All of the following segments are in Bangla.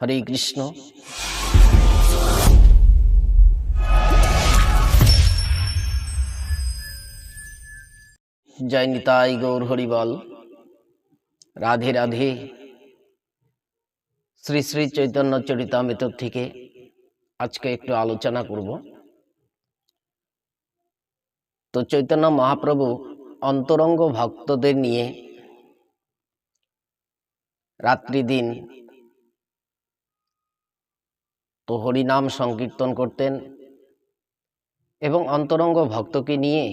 হরে কৃষ্ণ। জয় নিতাই গৌর হরিবল। রাধে রাধে। শ্রী শ্রী চৈতন্য চরিতামৃত থেকে আজকে একটু আলোচনা করব। তো চৈতন্য মহাপ্রভু অন্তরঙ্গ ভক্তদের নিয়ে রাত্রি দিন তো হরিনাম সংকীর্তন করতেন এবং অন্তরঙ্গ ভক্তকে নিয়ে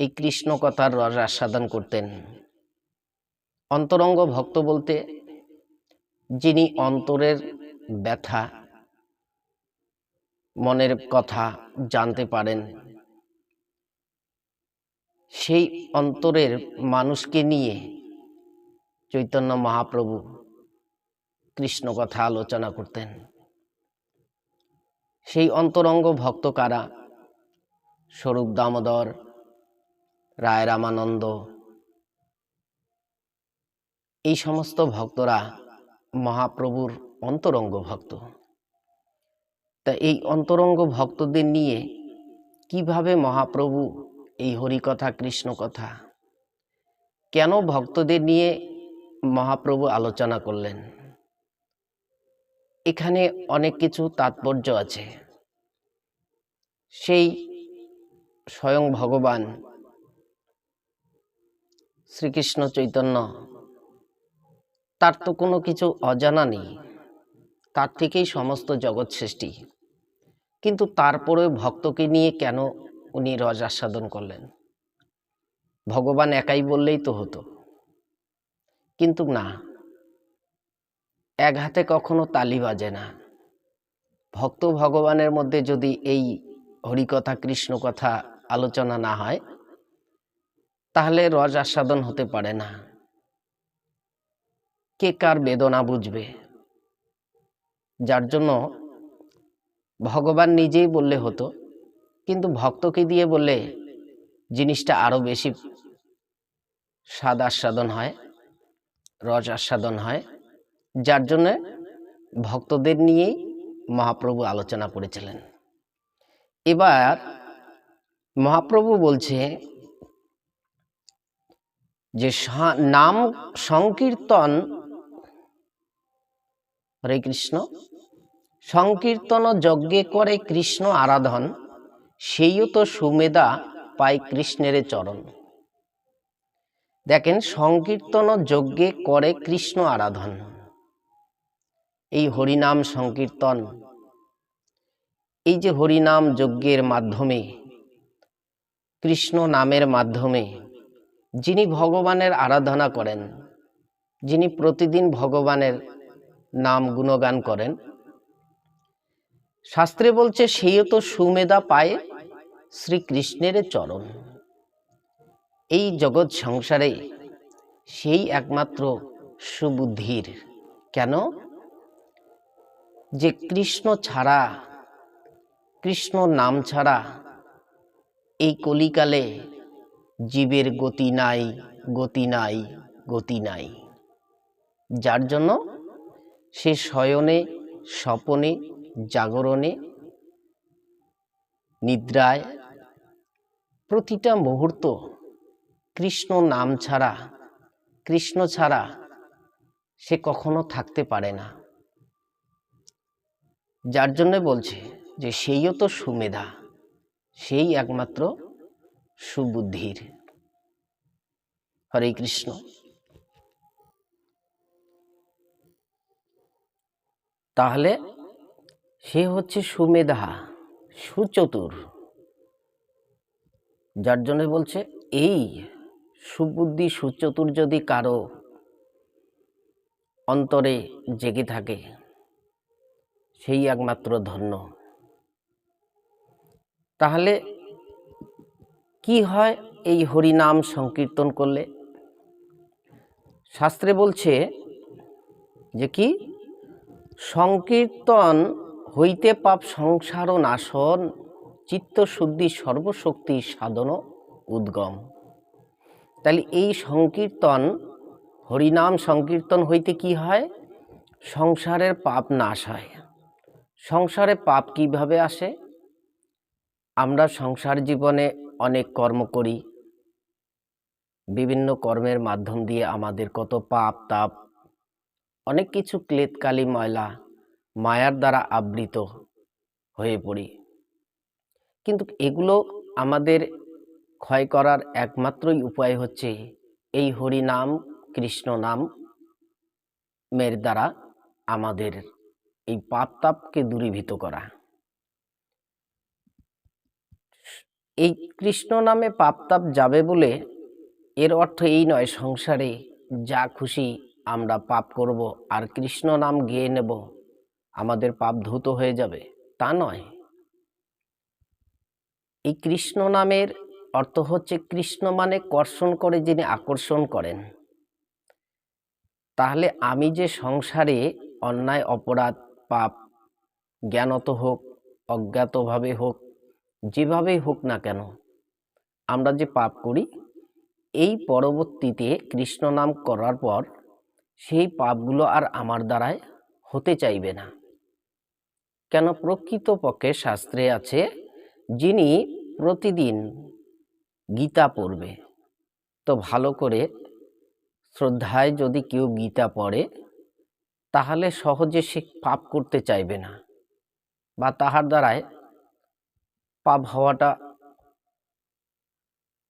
এই কৃষ্ণ কথার রস আস্বাদন করতেন। অন্তরঙ্গ ভক্ত বলতে যিনি অন্তরের ব্যথা, মনের কথা জানতে পারেন, সেই অন্তরের মানুষকে নিয়ে চৈতন্য মহাপ্রভু কৃষ্ণ কথা আলোচনা করতেন। সেই অন্তরঙ্গ ভক্ত কারা? স্বরূপ দামোদর, রায় রামানন্দ। এই সমস্ত ভক্তরা মহাপ্রভুর অন্তরঙ্গ ভক্ত। তা এই অন্তরঙ্গ ভক্তদের নিয়ে কীভাবে মহাপ্রভু এই হরিকথা কৃষ্ণ কথা কেন ভক্তদের নিয়ে মহাপ্রভু আলোচনা করলেন? এখানে অনেক কিছু তাৎপর্য আছে। সেই স্বয়ং ভগবান শ্রীকৃষ্ণ চৈতন্য, তার তো কোনো কিছু অজানা নেই। তার থেকেই সমস্ত জগৎ সৃষ্টি। কিন্তু তারপরে ভক্তকে নিয়ে কেন উনি রস আস্বাদন করলেন? ভগবান একাই বললেই তো হতো। কিন্তু না এক হাতে কখনো তালি বাজে না। ভক্ত ভগবানের মধ্যে যদি এই হরিকথা কৃষ্ণ কথা আলোচনা না হয়, তাহলে রস আস্বাদন হতে পারে না। কে কার বেদনা বুঝবে? যার জন্য ভগবান নিজেই বললে হতো, কিন্তু ভক্তকে দিয়ে বললে জিনিসটা আরও বেশি স্বাদ আস্বাদন হয়, রস আস্বাদন হয়। যার জন্য ভক্তদের নিয়েই মহাপ্রভু আলোচনা করেছিলেন। এবার মহাপ্রভু বলছে যে নাম সংকীর্তন, হরে কৃষ্ণ, সংকীর্তন যজ্ঞে করে কৃষ্ণ আরাধন, সেইও তো সুমেদা পায় কৃষ্ণের চরণ। দেখেন, সংকীর্তন যজ্ঞে করে কৃষ্ণ আরাধন। এই হরিনাম সংকীর্তন। এই যে হরিনাম যজ্ঞের মাধ্যমে, কৃষ্ণ নামের মাধ্যমে যিনি ভগবানের আরাধনা করেন, যিনি প্রতিদিন ভগবানের নাম গুণগান করেন, শাস্ত্রে বলছে সেইও তো সুমেধা পায় শ্রীকৃষ্ণের চরণ। এই জগৎ সংসারে সেই একমাত্র সুবুদ্ধির। কেন? যে কৃষ্ণ ছাড়া, কৃষ্ণ নাম ছাড়া এই কলিকালে জীবের গতি নাই গতি নাই গতি নাই। যার জন্য সে শয়নে, স্বপনে, জাগরণে, নিদ্রায় প্রতিটা মুহূর্ত কৃষ্ণ নাম ছাড়া, কৃষ্ণ ছাড়া সে কখনো থাকতে পারে না। যার জন্য বলছে যে সেইও তো সুমেধা, সেই একমাত্র সুবুদ্ধির। হরে কৃষ্ণ। তাহলে সে হচ্ছে সুমেধা, সুচতুর। যার জন্য বলছে, এই সুবুদ্ধি, সুচতুর যদি কারও অন্তরে জেগে থাকে সেই একমাত্র ধন্য। তাহলে কি হয় এই হরিনাম সংকীর্তন করলে? শাস্ত্রে বলছে যে কি? সংকীর্তন হইতে পাপ সংসার নাশন চিত্তশুদ্ধি সর্বশক্তি সাধন উদ্গম। তাহলে এই সংকীর্তন, হরিনাম সংকীর্তন হইতে কি হয়? সংসারের পাপ নাশ হয়। সংসারে পাপ কীভাবে আসে? আমরা সংসার জীবনে অনেক কর্ম করি। বিভিন্ন কর্মের মাধ্যম দিয়ে আমাদের কত পাপ, তাপ, অনেক কিছু ক্লেতকালি ময়লা মায়ার দ্বারা আবৃত হয়ে পড়ি। কিন্তু এগুলো আমাদের ক্ষয় করার একমাত্রই উপায় হচ্ছে এই হরি নাম কৃষ্ণ নাম মের দ্বারা আমাদের এই পাপ তাপকে দূরীভূত করা। এই কৃষ্ণ নামে পাপ তাপ যাবে বলে এর অর্থ এই নয়, সংসারে যা খুশি আমরা পাপ করব আর কৃষ্ণ নাম গেয়ে নেব, আমাদের পাপ ধুত হয়ে যাবে। তা নয়। এই কৃষ্ণ নামের অর্থ হচ্ছে কৃষ্ণ মানে কর্ষণ করে যিনি আকর্ষণ করেন। তাহলে আমি যে সংসারে অন্যায়, অপরাধ পাপ, জ্ঞানত হোক, অজ্ঞাতভাবে হোক, যেভাবেই হোক না কেন, আমরা যে পাপ করি, এই পরবর্তীতে কৃষ্ণ নাম করার পর সেই পাপগুলো আর আমার দ্বারায় হতে চাইবে না। কেন প্রকৃতপক্ষে শাস্ত্রে আছে, যিনি প্রতিদিন গীতা পড়বে। তো ভালো করে শ্রদ্ধায় যদি কেউ গীতা পড়ে তাহলে সহজে সে পাপ করতে চাইবে না। বা তাহার দ্বারায় পাপ হওয়াটা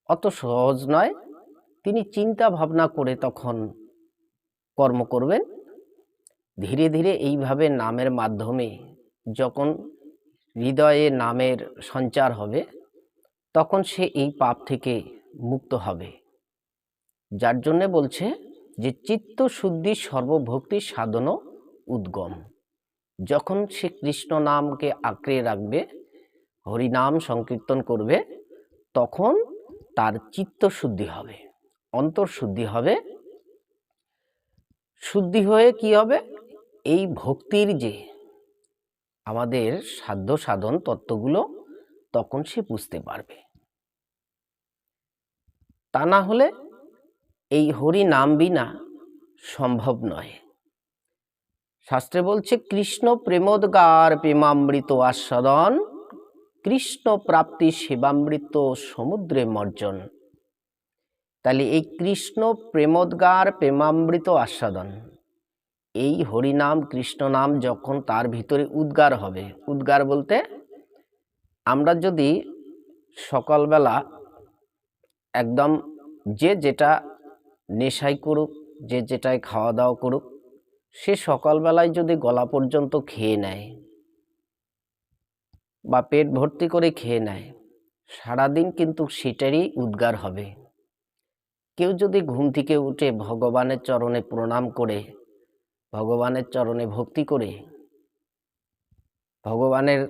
অত সহজ নয়। তিনি চিন্তা ভাবনা করে তখন কর্ম করবেন। ধীরে ধীরে এইভাবে নামের মাধ্যমে যখন হৃদয়ে নামের সঞ্চার হবে, তখন সে এই পাপ থেকে মুক্ত হবে। যার জন্যে বলছে যে চিত্ত শুদ্ধি সর্বভক্তি সাধন উদ্গম। যখন সে কৃষ্ণ নামকে আঁকড়ে রাখবে, হরিনাম সংকীর্তন করবে, তখন তার চিত্ত শুদ্ধি হবে, অন্তর শুদ্ধি হবে। শুদ্ধি হয়ে কি হবে? এই ভক্তির যে আমাদের সাধ্য সাধন তত্ত্বগুলো, তখন সে বুঝতে পারবে। তা না হলে এই হরি নাম বিনা সম্ভব নয়। শাস্ত্রে বলছে, কৃষ্ণ প্রেমোদ্গার প্রেমামৃত আস্বাদন, কৃষ্ণ প্রাপ্তি সেবামৃত সমুদ্রে মর্জন। তাহলে এই কৃষ্ণ প্রেমোদ্গার প্রেমামৃত আস্বাদন, এই হরিনাম কৃষ্ণ নাম যখন তার ভিতরে উদ্গার হবে, উদ্গার বলতে আমরা যদি সকালবেলা একদম যে যেটা নেশাই করুক, যে যেটায় খাওয়া দাওয়া করুক, সে সকালবেলায় যদি গলা পর্যন্ত খেয়ে নেয় বা পেট ভর্তি করে খেয়ে নেয়, সারাদিন কিন্তু সেটারই উদ্গার হবে। কেউ যদি ঘুম থেকে উঠে ভগবানের চরণে প্রণাম করে, ভগবানের চরণে ভক্তি করে, ভগবানের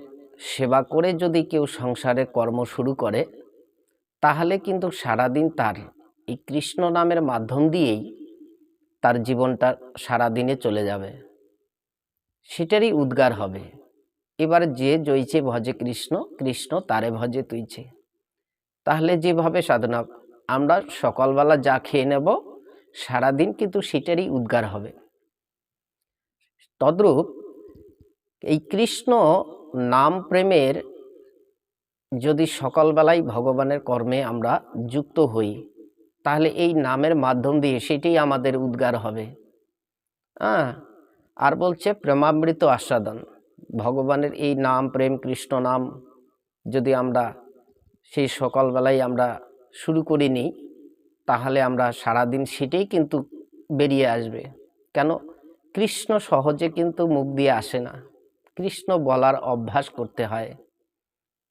সেবা করে যদি কেউ সংসারে কর্ম শুরু করে, তাহলে কিন্তু সারাদিন তার এই কৃষ্ণ নামের মাধ্যম দিয়েই তার জীবনটা সারাদিনে চলে যাবে। সেটারই উদ্গার হবে। এবার যে জয়ছে ভজে কৃষ্ণ কৃষ্ণ তারে ভজে তুইছে। তাহলে যেভাবে সাধনা, আমরা সকালবেলা যা খেয়ে নেব, সারাদিন কিন্তু সেটারই উদ্গার হবে। তদ্রূপ এই কৃষ্ণ নাম প্রেমের যদি সকালবেলায় ভগবানের কর্মে আমরা যুক্ত হই তাহলে এই নামের মাধ্যম দিয়ে সেটাই আমাদের উদ্গার হবে। হ্যাঁ আর বলছে প্রেমামৃত আস্বাদন। ভগবানের এই নাম, প্রেম, কৃষ্ণ নাম যদি আমরা সেই সকালবেলায় আমরা শুরু করে নিই, তাহলে আমরা সারাদিন সেটাই কিন্তু বেরিয়ে আসবে। কেন? কৃষ্ণ সহজে কিন্তু মুখ দিয়ে আসে না। কৃষ্ণ বলার অভ্যাস করতে হয়।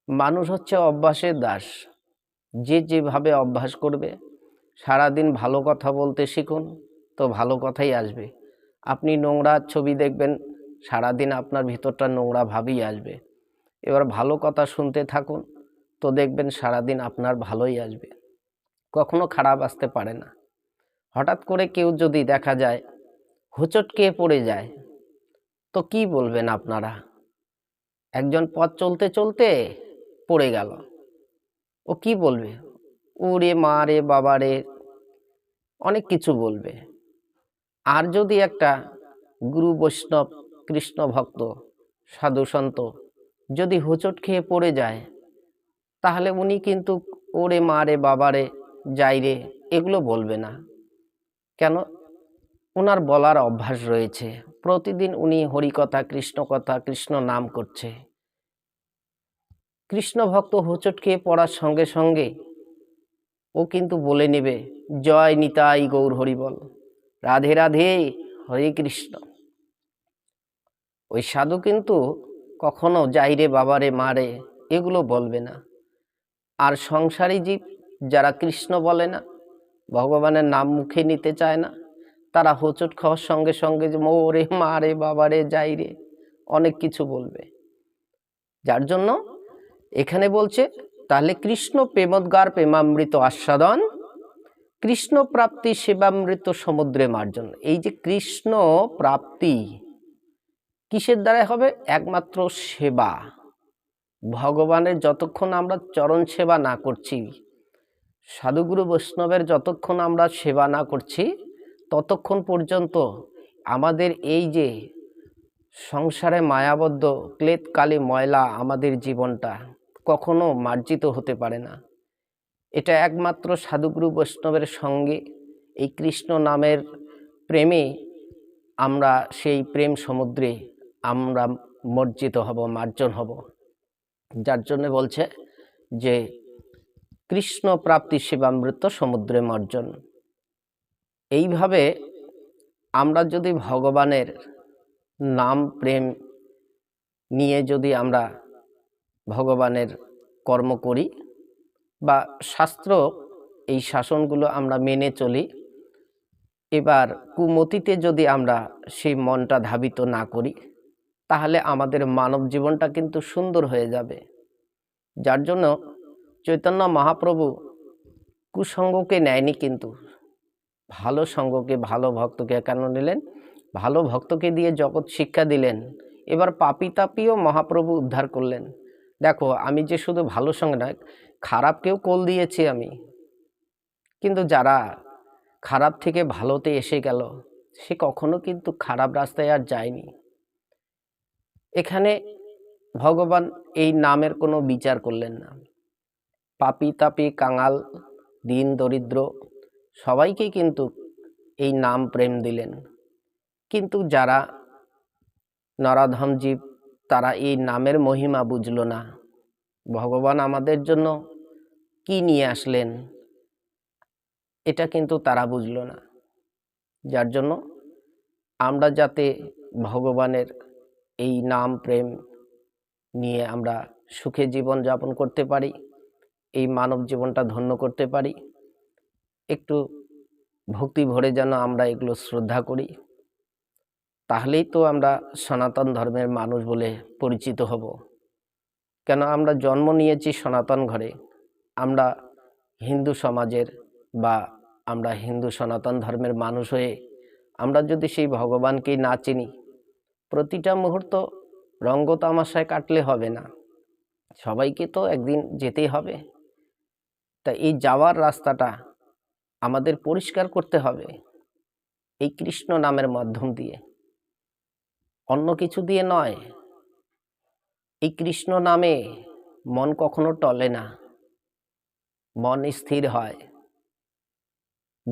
মানুষ হচ্ছে অভ্যাসের দাস। যে যেভাবে অভ্যাস করবে সারাদিন ভালো কথা বলতে শিখুন, তো ভালো কথাই আসবে। আপনি নোংরা ছবি দেখবেন, সারাদিন আপনার ভিতরটা নোংরা ভাবেই আসবে। এবার ভালো কথা শুনতে থাকুন, তো দেখবেন সারাদিন আপনার ভালোই আসবে। কখনো খারাপ আসতে পারে না। হঠাৎ করে কেউ যদি দেখা যায় হোঁচটকে পড়ে যায়, তো কি বলবেন আপনারা? একজন পথ চলতে চলতে পড়ে গেল। ও কি বলবে? ওরে মা রে বাবা রে অনেক কিছু বলবে। আর যদি একটা গুরু বৈষ্ণব, কৃষ্ণ ভক্ত, সাধু সন্ত যদি হোঁচট খেয়ে পড়ে যায়, তাহলে উনি কিন্তু ওরে মারে বাবারে যাইরে এগুলো বলবে না। কেন? ওনার বলার অভ্যাস রয়েছে। প্রতিদিন উনি হরিকথা কৃষ্ণ কথা কৃষ্ণ নাম করছে। কৃষ্ণ ভক্ত হোঁচট খেয়ে পড়ার সঙ্গে সঙ্গে ও কিন্তু বলে নেবে, জয় নিতাই গৌর হরিবল, রাধে রাধে হরে কৃষ্ণ। ওই সাধু কিন্তু কখনো যাইরে বাবারে মারে এগুলো বলবে না। আর সংসারী জীব যারা কৃষ্ণ বলে না, ভগবানের নাম মুখে নিতে চায় না, তারা হোঁচট খাওয়ার সঙ্গে সঙ্গে যে মোরে মারে বাবারে যাইরে অনেক কিছু বলবে। যার জন্য এখানে বলছে তাহলে কৃষ্ণ প্রেমোদ্গার প্রেমামৃত আস্বাদন, কৃষ্ণ প্রাপ্তি সেবামৃত সমুদ্রে মার্জন। এই যে কৃষ্ণ প্রাপ্তি কিসের দ্বারা হবে? একমাত্র সেবা। ভগবানের যতক্ষণ আমরা চরণ সেবা না করছি, সাধুগুরু বৈষ্ণবের যতক্ষণ আমরা সেবা না করছি, ততক্ষণ পর্যন্ত আমাদের এই যে সংসারে মায়াবদ্ধ ক্লেত কালি ময়লা আমাদের জীবনটা কখনো মার্জিত হতে পারে না। এটা একমাত্র সাধুগুরু বৈষ্ণবের সঙ্গে এই কৃষ্ণ নামের প্রেমে আমরা সেই প্রেম সমুদ্রে আমরা মর্জিত হব, মার্জন হব। যার জন্য বলছে যে, কৃষ্ণ প্রাপ্তি সেবামৃত সমুদ্রে মর্জন। এইভাবে আমরা যদি ভগবানের নাম প্রেম নিয়ে যদি আমরা ভগবানের কর্ম করি বা শাস্ত্র এই শাসনগুলো আমরা মেনে চলি। এবার কুমতিতে যদি আমরা সেই মনটা ধাবিত না করি, তাহলে আমাদের মানব জীবনটা কিন্তু সুন্দর হয়ে যাবে। যার জন্য চৈতন্য মহাপ্রভু কুসঙ্গকে নেয়নি কিন্তু। ভালো সঙ্গকে, ভালো ভক্তকে কেন নিলেন? ভালো ভক্তকে দিয়ে জগৎ শিক্ষা দিলেন। এবার পাপি তাপিও মহাপ্রভু উদ্ধার করলেন। দেখো, আমি যে শুধু ভালো সঙ্গে নয়, খারাপকেও কোল দিয়েছি আমি। কিন্তু যারা খারাপ থেকে ভালোতে এসে গেল, সে কখনো কিন্তু খারাপ রাস্তায় আর যায়নি। এখানে ভগবান এই নামের কোনো বিচার করলেন না। পাপি তাপি, কাঙাল, দিন দরিদ্র, সবাইকে কিন্তু এই নাম প্রেম দিলেন। কিন্তু যারা নরাধম জীব তারা এই নামের মহিমা বুঝল না। ভগবান আমাদের জন্য কি নিয়ে আসলেন? এটা কিন্তু তারা বুঝল না। যার জন্য আমরা যাতে ভগবানের এই নাম, প্রেম নিয়ে আমরা সুখে জীবন যাপন করতে পারি, এই মানব জীবনটা ধন্য করতে পারি, একটু ভক্তি ভরে যেন আমরা এগুলো শ্রদ্ধা করি। তাহলেই তো আমরা সনাতন ধর্মের মানুষ বলে পরিচিত হব। কেন আমরা জন্ম নিয়েছি সনাতন ঘরে? আমরা হিন্দু সমাজের বা আমরা হিন্দু সনাতন ধর্মের মানুষ হয়ে আমরা যদি সেই ভগবানকেই না চিনি, প্রতিটা মুহূর্ত রঙ্গ তামাশায় কাটলে হবে না। সবাইকে তো একদিন যেতেই হবে। তা এই যাওয়ার রাস্তাটা আমাদের পরিষ্কার করতে হবে। এই কৃষ্ণ নামের মাধ্যম দিয়ে। অন্য কিছু দিয়ে নয়। এই কৃষ্ণ নামে মন কখনো টলে না। মন স্থির হয়।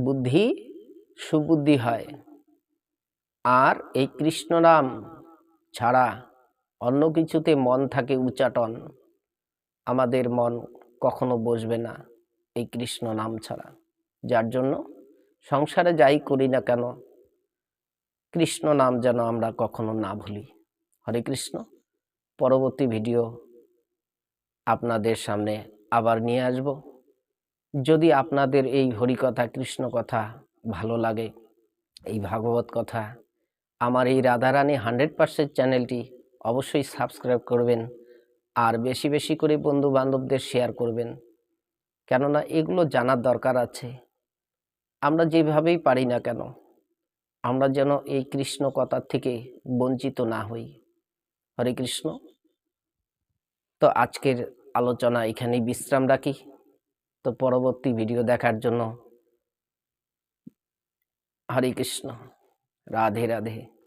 বুদ্ধি সুবুদ্ধি হয়। আর এই কৃষ্ণ নাম ছাড়া অন্য কিছুতে মন থাকে উচাটন। আমাদের মন কখনো বসবে না এই কৃষ্ণ নাম ছাড়া। যার জন্য সংসারে যাই করি না কেন কৃষ্ণ নাম যেন আমরা কখনো না ভুলি। হরে কৃষ্ণ। পরবর্তী ভিডিও আপনাদের সামনে আবার নিয়ে আসব। যদি আপনাদের এই হরিকথা কৃষ্ণ কথা ভালো লাগে, এই ভাগবত কথা, আমার এই রাধারানী হান্ড্রেড পার্সেন্ট চ্যানেলটি অবশ্যই সাবস্ক্রাইব করবেন আর বেশি বেশি করে বন্ধু বান্ধবদের শেয়ার করবেন। কেননা এগুলো জানার দরকার আছে। আমরা যেভাবেই পারি না কেন আমরা যেন এই কৃষ্ণ কথার থেকে বঞ্চিত না হই। হরে কৃষ্ণ। তো আজকের আলোচনা এখানেই বিশ্রাম রাখি। তো পরবর্তী ভিডিও দেখার জন্য হরে কৃষ্ণ। রাধে রাধে।